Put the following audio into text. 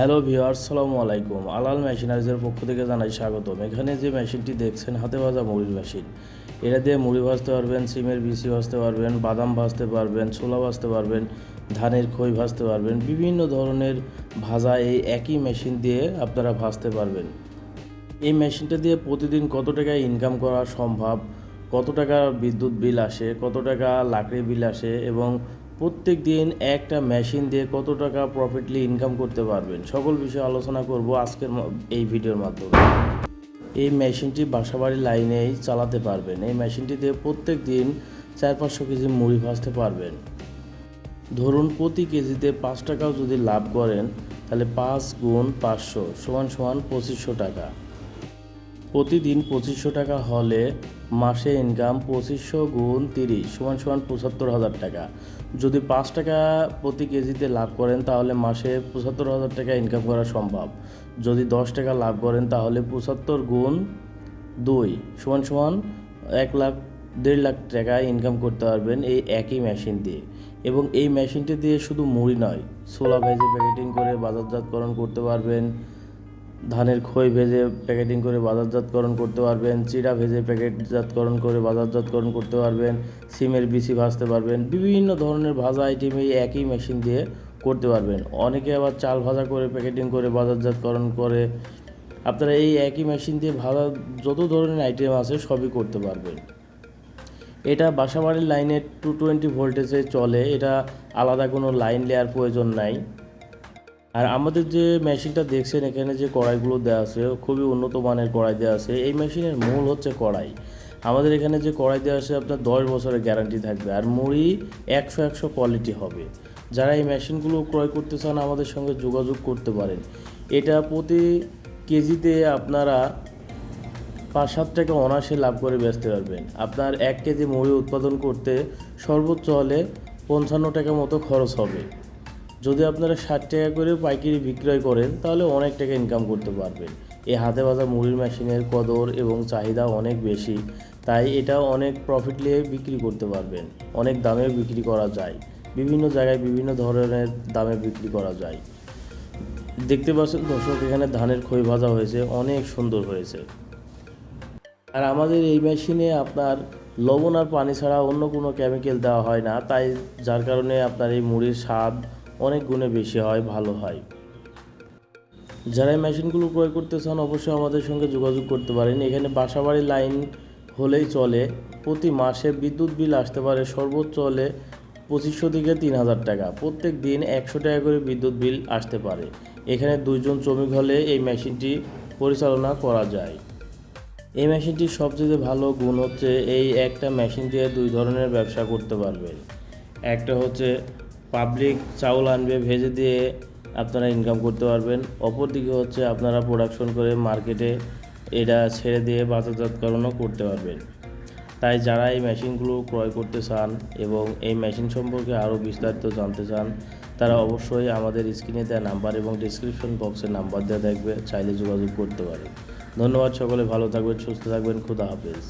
Hello ভিওয়ার সালামু আলাইকুম। আলাল মেশিনারিজের পক্ষ থেকে জানাই স্বাগতম। এখানে যে মেশিনটি দেখছেন, হাতে ভাজা মুড়ির মেশিন। এটা দিয়ে মুড়ি ভাজতে পারবেন, সিমের বিচি ভাজতে পারবেন, বাদাম ভাজতে পারবেন, ছোলা ভাজতে পারবেন, ধানের খই ভাজতে পারবেন, বিভিন্ন ধরনের ভাজা এই একই মেশিন দিয়ে আপনারা ভাজতে পারবেন। এই মেশিনটা দিয়ে প্রতিদিন কত টাকা ইনকাম করা সম্ভব, কত টাকা বিদ্যুৎ বিল আসে, কত টাকা লাকড়ি বিল আসে এবং প্রত্যেক দিন একটা মেশিন দিয়ে কত টাকা প্রফিটলি ইনকাম করতে পারবেন? সকল বিষয়ে আলোচনা করব আজকের এই ভিডিওর মাধ্যমে। এই মেশিনটি বাসাবাড়ির লাইনেই চালাতে পারবেন। এই মেশিনটি দিয়ে প্রত্যেক দিন চার পাঁচশো কেজি মুড়ি ভাজতে পারবেন। ধরুন প্রতি কেজিতে পাঁচ টাকাও যদি লাভ করেন, তাহলে পাঁচ গুণ পাঁচশো সমান সমান পঁচিশশো টাকা। প্রতিদিন পঁচিশশো টাকা হলে মাসে ইনকাম পঁচিশশো গুণ তিরিশ সমান সমান পঁচাত্তর হাজার টাকা। যদি পাঁচ টাকা প্রতি কেজিতে লাভ করেন, তাহলে মাসে পঁচাত্তর হাজার টাকা ইনকাম করা সম্ভব। যদি দশ টাকা লাভ করেন, তাহলে পঁচাত্তর গুণ দুই সমান সমান এক লাখ দেড় লাখ টাকা ইনকাম করতে পারবেন এই একই মেশিন দিয়ে। এবং এই মেশিনটি দিয়ে শুধু মুড়ি নয়, ছোলা ভেজে প্যাকেটিং করে বাজারজাতকরণ করতে পারবেন ধানের খই ভেজে প্যাকেটিং করে বাজারজাতকরণ করতে পারবেন, চিড়া ভেজে প্যাকেটজাতকরণ করে বাজারজাতকরণ করতে পারবেন, সিমের বিচি ভাজতে পারবেন, বিভিন্ন ধরনের ভাজা আইটেম এই একই মেশিন দিয়ে করতে পারবেন। অনেকে আবার চাল ভাজা করে প্যাকেটিং করে বাজারজাতকরণ করে, আপনারা এই একই মেশিন দিয়ে ভাজা যত ধরনের আইটেম আছে সবই করতে পারবেন। এটা বাসাবাড়ির লাইনে টু টোয়েন্টি ভোল্টেজে চলে, এটা আলাদা কোনো লাইন লেয়ার প্রয়োজন নাই। আর আমাদের যে মেশিনটা দেখছেন এখানে যে কড়াইগুলো দেওয়া আছে, খুবই উন্নত মানের কড়াই দেওয়া আছে। এই মেশিনের মূল হচ্ছে কড়াই। আমাদের এখানে যে কড়াই দেওয়া আছে, আপনার দশ বছরের গ্যারান্টি থাকবে। আর মুড়ি একশো একশো কোয়ালিটি হবে। যারা এই মেশিনগুলো ক্রয় করতে চান, আমাদের সঙ্গে যোগাযোগ করতে পারেন। এটা প্রতি কেজিতে আপনারা পাঁচ সাত টাকা অনায়াসে লাভ করে বেচতে পারবেন। আপনার এক কেজি মুড়ি উৎপাদন করতে সর্বোচ্চ হলে পঞ্চান্ন টাকা মতো খরচ হবে। যদি আপনারা ষাট টাকা করে পাইকারি বিক্রয় করেন, তাহলে অনেক টাকা ইনকাম করতে পারবেন। এই হাতে বাজা মুড়ির মেশিনের কদর এবং চাহিদা অনেক বেশি, তাই এটা অনেক প্রফিট নিয়ে বিক্রি করতে পারবেন। অনেক দামে বিক্রি করা যায়। বিভিন্ন জায়গায় বিভিন্ন ধরনের দামে বিক্রি করা যায়। দেখতে পাচ্ছেন দর্শক, এখানে ধানের খই ভাজা হয়েছে, অনেক সুন্দর হয়েছে। আর আমাদের এই মেশিনে আপনার লবণ আর পানি ছাড়া অন্য কোনো কেমিক্যাল দেওয়া হয় না, তাই যার কারণে আপনার এই মুড়ির স্বাদ অনেক গুণে বেশি হয়, ভালো হয়। যারা এই মেশিনগুলো ক্রয় করতে চান, অবশ্যই আমাদের সঙ্গে যোগাযোগ করতে পারেন। এখানে বাসাবাড়ি লাইন হলেই চলে, প্রতি মাসে বিদ্যুৎ বিল আসতে পারে সর্বোচ্চ হলে পঁচিশশো থেকে তিন হাজার টাকা। প্রত্যেক দিন একশো টাকা করে বিদ্যুৎ বিল আসতে পারে। এখানে দুইজন শ্রমিক হলে এই মেশিনটি পরিচালনা করা যায়। এই মেশিনটির সবচেয়ে ভালো গুণ হচ্ছে, এই একটা মেশিন দিয়ে দুই ধরনের ব্যবসা করতে পারবেন। একটা হচ্ছে পাবলিক চাউল আনবে, ভেজে দিয়ে আপনারা ইনকাম করতে পারবেন। অপরদিকে হচ্ছে আপনারা প্রোডাকশন করে মার্কেটে এটা ছেড়ে দিয়ে বাজারজাতকরণও করতে পারবেন। তাই যারা এই মেশিনগুলো ক্রয় করতে চান এবং এই মেশিন সম্পর্কে আরও বিস্তারিত জানতে চান, তারা অবশ্যই আমাদের স্ক্রিনে দেওয়া নাম্বার এবং ডিসক্রিপশন বক্সে নাম্বার দেওয়া দেখবে, চাইলে যোগাযোগ করতে পারে ধন্যবাদ সকলে, ভালো থাকবেন, সুস্থ থাকবেন, খুদা হাফেজ।